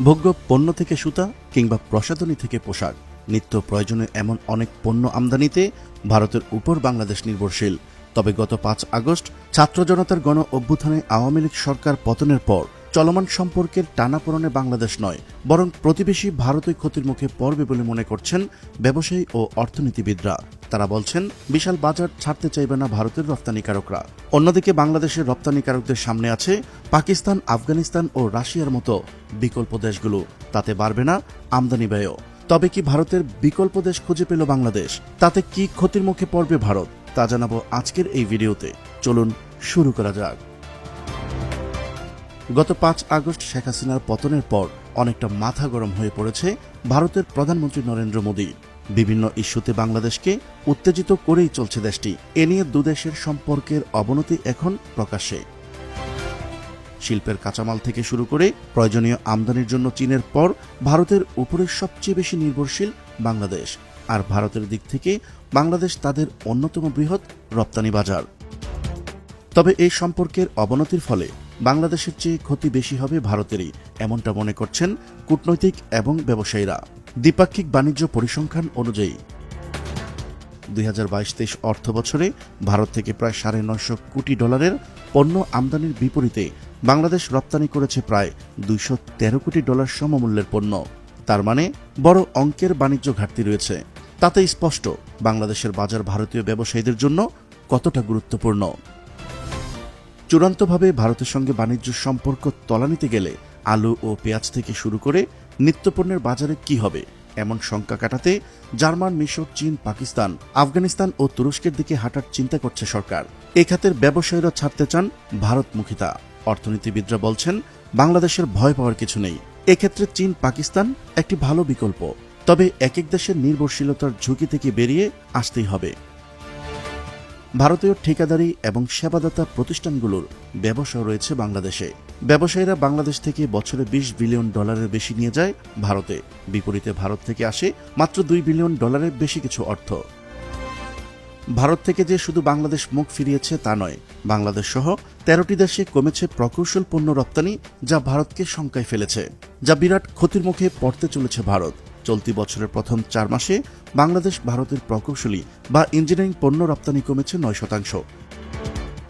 ভোগ্য পণ্য থেকে সুতা কিংবা প্রসাধনী থেকে পোশাক। নিত্য প্রয়োজনে এমন অনেক পণ্য আমদানিতে ভারতের উপর বাংলাদেশ নির্ভরশীল। তবে গত পাঁচ আগস্ট ছাত্র জনতার গণ অভ্যুত্থানে আওয়ামী লীগ সরকার পতনের পর চলমান সম্পর্কের টানাপোড়নে বাংলাদেশ নয়, বরং প্রতিবেশী ভারতই ক্ষতির মুখে পড়বে বলে মনে করছেন ব্যবসায়ী ও অর্থনীতিবিদরা। তারা বলছেন, বিশাল বাজার ছাড়তে চাইবে না ভারতের রপ্তানিকারকরা। অন্যদিকে বাংলাদেশের রপ্তানিকারকদের সামনে আছে পাকিস্তান, আফগানিস্তান ও রাশিয়ার মতো বিকল্প দেশগুলো। তাতে বাড়বে না আমদানি ব্যয়ও। তবে কি ভারতের বিকল্প দেশ খুঁজে পেল বাংলাদেশ? তাতে কি ক্ষতির মুখে পড়বে ভারত? তা জানাব আজকের এই ভিডিওতে। চলুন শুরু করা যাক। গত পাঁচ আগস্ট শেখ হাসিনার পতনের পর অনেকটা মাথা গরম হয়ে পড়েছে ভারতের প্রধানমন্ত্রী নরেন্দ্র মোদী। বিভিন্ন ইস্যুতে বাংলাদেশকে উত্তেজিত করেই চলছে দেশটি। এ নিয়ে দুদেশের সম্পর্কের অবনতি এখন প্রকাশ্যে। শিল্পের কাঁচামাল থেকে শুরু করে প্রয়োজনীয় আমদানির জন্য চীনের পর ভারতের উপরে সবচেয়ে বেশি নির্ভরশীল বাংলাদেশ। আর ভারতের দিক থেকে বাংলাদেশ তাদের অন্যতম বৃহৎ রপ্তানি বাজার। তবে এই সম্পর্কের অবনতির ফলে বাংলাদেশের চেয়ে ক্ষতি বেশি হবে ভারতেরই, এমনটা মনে করছেন কূটনৈতিক এবং ব্যবসায়ীরা। দ্বিপাক্ষিক বাণিজ্য পরিসংখ্যান অনুযায়ী দুই হাজার বাইশ তেইশ অর্থ বছরে ভারত থেকে প্রায় সাড়ে নয়শো কোটি ডলারের পণ্য আমদানির বিপরীতে বাংলাদেশ রপ্তানি করেছে প্রায় দুইশো তেরো কোটি ডলার সমমূল্যের পণ্য। তার মানে বড় অঙ্কের বাণিজ্য ঘাটতি রয়েছে। তাতে স্পষ্ট বাংলাদেশের বাজার ভারতীয় ব্যবসায়ীদের জন্য কতটা গুরুত্বপূর্ণ। চূড়ান্তভাবে ভারতের সঙ্গে বাণিজ্য সম্পর্ক তলানিতে গেলে আলু ও পেঁয়াজ থেকে শুরু করে নিত্যপণ্যের বাজারে কি হবে? এমন শঙ্কা কাটাতে জার্মান, মিশর, চীন, পাকিস্তান, আফগানিস্তান ও তুরস্কের দিকে হাঁটার চিন্তা করছে সরকার। এ খাতের ব্যবসায়ীরা ছাড়তে চান ভারতমুখিতা অর্থনীতিবিদরা বলছেন, বাংলাদেশের ভয় পাওয়ার কিছু নেই। এক্ষেত্রে চীন, পাকিস্তান একটি ভালো বিকল্প। তবে এক এক দেশের নির্ভরশীলতার ঝুঁকি থেকে বেরিয়ে আসতেই হবে। ভারতীয় ঠিকাদারি এবং সেবাদাতা প্রতিষ্ঠানগুলোর ব্যবসা রয়েছে বাংলাদেশে। ব্যবসায়ীরা বাংলাদেশ থেকে বছরে বিশ বিলিয়ন ডলারের বেশি নিয়ে যায় ভারতে। বিপরীতে ভারত থেকে আসে মাত্র দুই বিলিয়ন ডলারের বেশি কিছু অর্থ। ভারত থেকে যে শুধু বাংলাদেশ মুখ ফিরিয়েছে তা নয়, বাংলাদেশ সহ তেরোটি দেশে কমেছে প্রকৌশল পণ্য রপ্তানি যা ভারতকে শঙ্কায় ফেলেছে, যা বিরাট ক্ষতির মুখে পড়তে চলেছে ভারত। চলতি বছরের প্রথম চার মাসে বাংলাদেশ ভারতের প্রকৌশলী বা ইঞ্জিনিয়ারিং পণ্য রপ্তানি কমেছে নয় শতাংশ।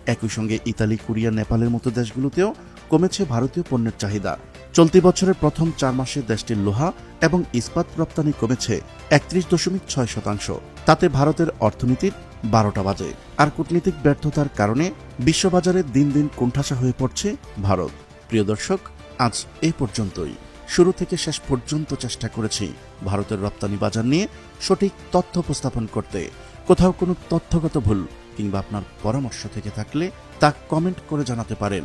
একই সঙ্গে ইতালি, কোরিয়া, নেপালের মতো দেশগুলোতেও কমেছে ভারতীয় পণ্যের চাহিদা। চলতি বছরের প্রথম চার মাসে দেশটির লোহা এবং ইস্পাত রপ্তানি কমেছে একত্রিশ দশমিক ছয় শতাংশ। তাতে ভারতের অর্থনীতির বারোটা বাজে। আর কূটনীতিক ব্যর্থতার কারণে বিশ্ববাজারে দিন দিন কোণঠাসা হয়ে পড়ছে ভারত। প্রিয় দর্শক, আজ এ পর্যন্তই। শুরু থেকে শেষ পর্যন্ত চেষ্টা করেছি ভারতের রপ্তানি বাজার নিয়ে সঠিক তথ্য উপস্থাপন করতে। কোথাও কোনো তথ্যগত ভুল কিংবা আপনার পরামর্শ থেকে থাকলে তা কমেন্ট করে জানাতে পারেন।